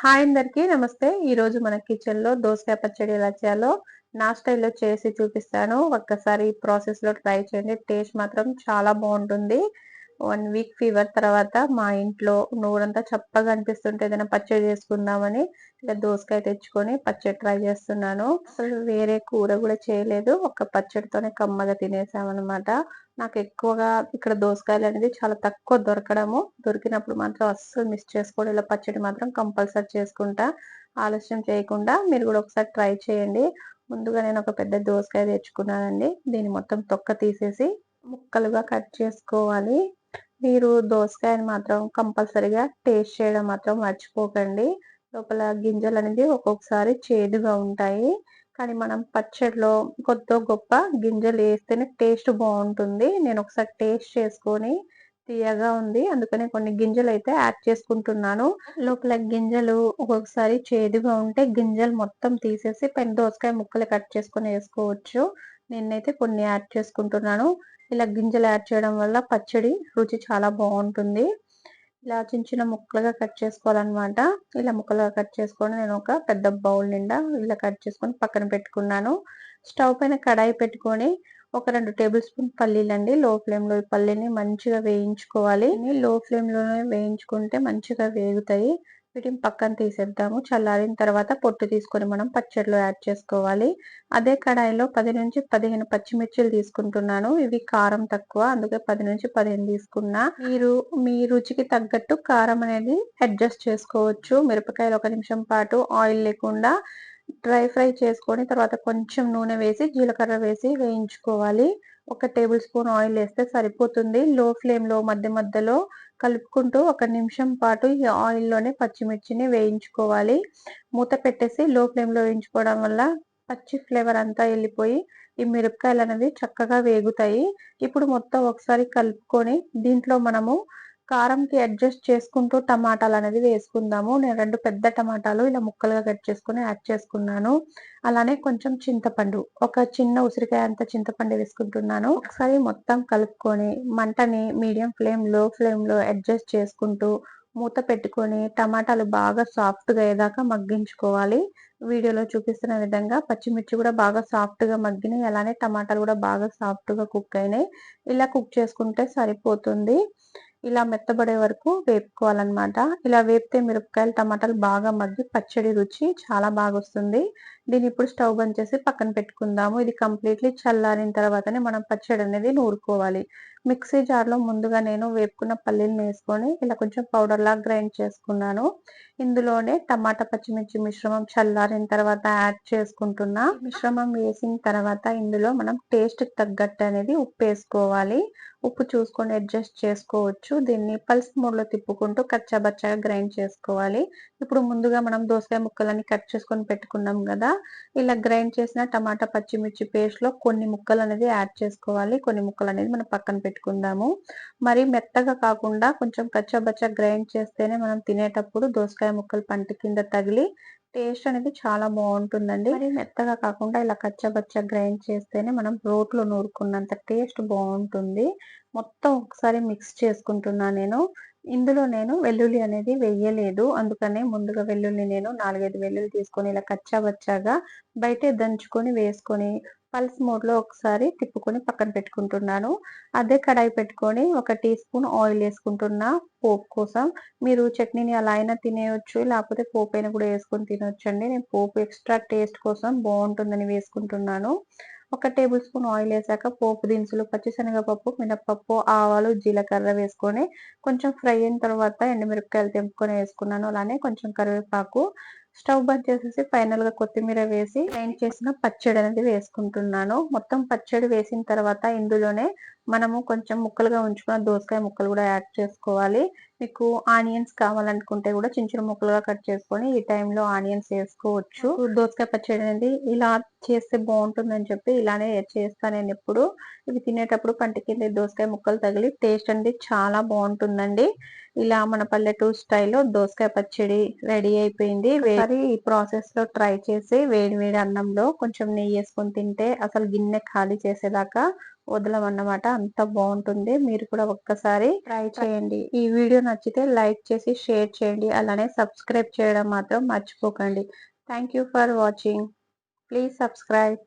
Hi అందరికీ నమస్తే. ఈ రోజు మన కిచెన్లో దోసకాయ పచ్చడి ఎలా చేయాలో నా స్టైల్లో చేసి చూపిస్తాను. ఒక్కసారి ఈ ప్రాసెస్లో ట్రై చేయండి. టేస్ట్ మాత్రం చాలా బాగుంటుంది. వన్ వీక్ ఫీవర్ తర్వాత మా ఇంట్లో నూరంతా చప్పగా అనిపిస్తుంటే ఏదైనా పచ్చడి చేసుకుందామని ఇలా దోసకాయ తెచ్చుకొని పచ్చడి ట్రై చేస్తున్నాను. అసలు వేరే కూర కూడా చేయలేదు. ఒక పచ్చడితోనే కమ్మగా తినేసామన్నమాట. నాకు ఎక్కువగా ఇక్కడ దోసకాయలు అనేది చాలా తక్కువ దొరకడము. దొరికినప్పుడు మాత్రం అస్సలు మిస్ చేసుకోవడం ఇలా పచ్చడి మాత్రం కంపల్సరీ చేసుకుంటా. ఆలస్యం చేయకుండా మీరు కూడా ఒకసారి ట్రై చేయండి. ముందుగా నేను ఒక పెద్ద దోసకాయ తెచ్చుకున్నానండి. దీన్ని మొత్తం తొక్క తీసేసి ముక్కలుగా కట్ చేసుకోవాలి. మీరు దోసకాయని మాత్రం కంపల్సరిగా టేస్ట్ చేయడం మాత్రం మర్చిపోకండి. లోపల గింజలు అనేది ఒక్కొక్కసారి చేదుగా ఉంటాయి. కానీ మనం పచ్చడిలో కొత్త గొప్ప గింజలు వేస్తేనే టేస్ట్ బాగుంటుంది. నేను ఒకసారి టేస్ట్ చేసుకొని తీయగా ఉంది. అందుకనే కొన్ని గింజలు అయితే యాడ్ చేసుకుంటున్నాను. లోపల గింజలు ఒక్కొక్కసారి చేదుగా ఉంటే గింజలు మొత్తం తీసేసి పెన్ దోసకాయ ముక్కలు కట్ చేసుకొని వేసుకోవచ్చు. నేనైతే కొన్ని యాడ్ చేసుకుంటున్నాను. ఇలా గింజలు యాడ్ చేయడం వల్ల పచ్చడి రుచి చాలా బాగుంటుంది. ఇలా చిన్న చిన్న ముక్కలుగా కట్ చేసుకోవాలన్నమాట. ఇలా ముక్కలుగా కట్ చేసుకొని నేను ఒక పెద్ద బౌల్ నిండా ఇలా కట్ చేసుకొని పక్కన పెట్టుకున్నాను. స్టవ్ పైన కడాయి పెట్టుకొని ఒక రెండు టేబుల్ స్పూన్ పల్లీలు అండి. లో ఫ్లేమ్లో ఈ పల్లీని మంచిగా వేయించుకోవాలి. లో ఫ్లేమ్లోనే వేయించుకుంటే మంచిగా వేగుతాయి. వీటిని పక్కన తీసేద్దాము. చల్లారిన తర్వాత పొట్టు తీసుకొని మనం పచ్చడిలో యాడ్ చేసుకోవాలి. అదే కడాయిలో పది నుంచి పదిహేను పచ్చిమిర్చిలు తీసుకుంటున్నాను. ఇవి కారం తక్కువ అందుకే పది నుంచి పదిహేను తీసుకున్నా. మీరు మీ రుచికి తగ్గట్టు కారం అనేది అడ్జస్ట్ చేసుకోవచ్చు. మిరపకాయలు ఒక నిమిషం పాటు ఆయిల్ లేకుండా డ్రై ఫ్రై చేసుకొని తర్వాత కొంచెం నూనె వేసి జీలకర్ర వేసి వేయించుకోవాలి. ఒక టేబుల్ స్పూన్ ఆయిల్ వేస్తే సరిపోతుంది. లో ఫ్లేమ్లో మధ్య మధ్యలో కలుపుకుంటూ ఒక నిమిషం పాటు ఈ ఆయిల్లోనే పచ్చిమిర్చిని వేయించుకోవాలి. మూత పెట్టేసి లో ఫ్లేమ్లో వేయించుకోవడం వల్ల పచ్చి ఫ్లేవర్ అంతా వెళ్ళిపోయి ఈ మిరపకాయలు అనేవి చక్కగా వేగుతాయి. ఇప్పుడు మొత్తం ఒకసారి కలుపుకొని దీంట్లో మనము కారంకి అడ్జస్ట్ చేసుకుంటూ టమాటాలు అనేది వేసుకుందాము. నేను రెండు పెద్ద టమాటాలు ఇలా ముక్కలుగా కట్ చేసుకుని యాడ్ చేసుకున్నాను. అలానే కొంచెం చింతపండు ఒక చిన్న ఉసిరికాయ అంత చింతపండు వేసుకుంటున్నాను. ఒకసారి మొత్తం కలుపుకొని మంటని మీడియం ఫ్లేమ్లో ఫ్లేమ్లో అడ్జస్ట్ చేసుకుంటూ మూత పెట్టుకొని టమాటాలు బాగా సాఫ్ట్గా అయ్యేదాకా మగ్గించుకోవాలి. వీడియోలో చూపిస్తున్న విధంగా పచ్చిమిర్చి కూడా బాగా సాఫ్ట్గా మగ్గినాయి. అలానే టమాటాలు కూడా బాగా సాఫ్ట్గా కుక్ అయినాయి. ఇలా కుక్ చేసుకుంటే సరిపోతుంది. ఇలా మెత్తబడే వరకు వేపుకోవాలన్నమాట. ఇలా వేపితే మిరపకాయలు టమాటాలు బాగా మగ్గి పచ్చడి రుచి చాలా బాగా వస్తుంది దీన్ని ఇప్పుడు స్టవ్ బంద్ చేసి పక్కన పెట్టుకుందాము. ఇది కంప్లీట్లీ చల్లారిన తర్వాతనే మనం పచ్చడి అనేది నూరుకోవాలి. మిక్సీ జార్లో ముందుగా నేను వేపుకున్న పల్లీలను వేసుకొని ఇలా కొంచెం పౌడర్ లాగా గ్రైండ్ చేసుకున్నాను. ఇందులోనే టమాటా పచ్చిమిర్చి మిశ్రమం చల్లారిన తర్వాత యాడ్ చేసుకుంటున్నా. మిశ్రమం వేసిన తర్వాత ఇందులో మనం టేస్ట్ తగ్గట్టు అనేది ఉప్పు వేసుకోవాలి. ఉప్పు చూసుకొని అడ్జస్ట్ చేసుకోవచ్చు. దీన్ని పల్స్ మూడ్లో తిప్పుకుంటూ కచ్చాబచ్చాగా గ్రైండ్ చేసుకోవాలి. ఇప్పుడు ముందుగా మనం దోసకాయ ముక్కలని కట్ చేసుకొని పెట్టుకున్నాం కదా ఇలా గ్రైండ్ చేసిన టమాటా పచ్చిమిర్చి పేస్ట్లో కొన్ని ముక్కలు అనేది యాడ్ చేసుకోవాలి. కొన్ని ముక్కలు అనేది మనం పక్కన పెట్టుకుందాము. మరి మెత్తగా కాకుండా కొంచెం కచ్చబచ్చ గ్రైండ్ చేస్తేనే మనం తినేటప్పుడు దోసకాయ ముక్కలు పంట కింద తగిలి టేస్ట్ అనేది చాలా బాగుంటుందండి. మరి మెత్తగా కాకుండా ఇలా కచ్చబచ్చ గ్రైండ్ చేస్తేనే మనం రోట్లో నూరుకున్నంత టేస్ట్ బాగుంటుంది. మొత్తం ఒకసారి మిక్స్ చేసుకుంటున్నా నేను. ఇందులో నేను వెల్లుల్లి అనేది వెయ్యలేదు అందుకనే ముందుగా వెల్లుల్లి నేను నాలుగైదు వెల్లుల్లి తీసుకొని ఇలా కచ్చాబచ్చాగా బయటే దంచుకొని వేసుకొని పల్స్ మోడ్లో ఒకసారి తిప్పుకొని పక్కన పెట్టుకుంటున్నాను. అదే కడాయి పెట్టుకొని ఒక టీ స్పూన్ ఆయిల్ వేసుకుంటున్నా పోపు కోసం. మీరు చట్నీని అలా అయినా తినేయచ్చు లేకపోతే పోపు అయినా కూడా వేసుకొని తినొచ్చండి. నేను పోపు ఎక్స్ట్రా టేస్ట్ కోసం బాగుంటుందని వేసుకుంటున్నాను. ఒక టేబుల్ స్పూన్ ఆయిల్ వేసాక పోపు దినుసులు పచ్చిశనగపప్పు మినప్పప్పు ఆవాలు జీలకర్ర వేసుకొని కొంచెం ఫ్రై అయిన తర్వాత ఎండుమిరపకాయలు తెంపుకొని వేసుకున్నాను. అలానే కొంచెం కరివేపాకు స్టవ్ బంద్ చేసేసి ఫైనల్గా కొత్తిమీర వేసి గ్రైండ్ చేసిన పచ్చడి అనేది వేసుకుంటున్నాను. మొత్తం పచ్చడి వేసిన తర్వాత ఇందులోనే మనము కొంచెం ముక్కలుగా ఉంచుకున్న దోసకాయ ముక్కలు కూడా యాడ్ చేసుకోవాలి. మీకు ఆనియన్స్ కావాలనుకుంటే కూడా చిన్న చిన్న ముక్కలుగా కట్ చేసుకొని ఈ టైంలో ఆనియన్స్ వేసుకోవచ్చు. దోసకాయ పచ్చడి అనేది ఇలా చేస్తే బాగుంటుందని చెప్పి ఇలానే చేస్తాను నేను ఎప్పుడు. ఇవి తినేటప్పుడు పంట కింద దోసకాయ ముక్కలు తగిలి టేస్ట్ అనేది చాలా బాగుంటుందండి. ఇలా మన పల్లెటూరు స్టైల్లో దోసకాయ పచ్చడి రెడీ అయిపోయింది. ఒకసారి ఈ ప్రాసెస్లో ట్రై చేసి వేడి వేడి అన్నంలో కొంచెం నెయ్యి వేసుకొని తింటే అసలు గిన్నె ఖాళీ చేసేదాకా వదలమన్నమాట. అంత బాగుంటుంది. మీరు కూడా ఒక్కసారి ట్రై చేయండి. ఈ వీడియో నచ్చితే లైక్ చేసి షేర్ చేయండి. అలానే సబ్స్క్రైబ్ చేయడం మాత్రం మర్చిపోకండి. Thank you for watching. Please subscribe.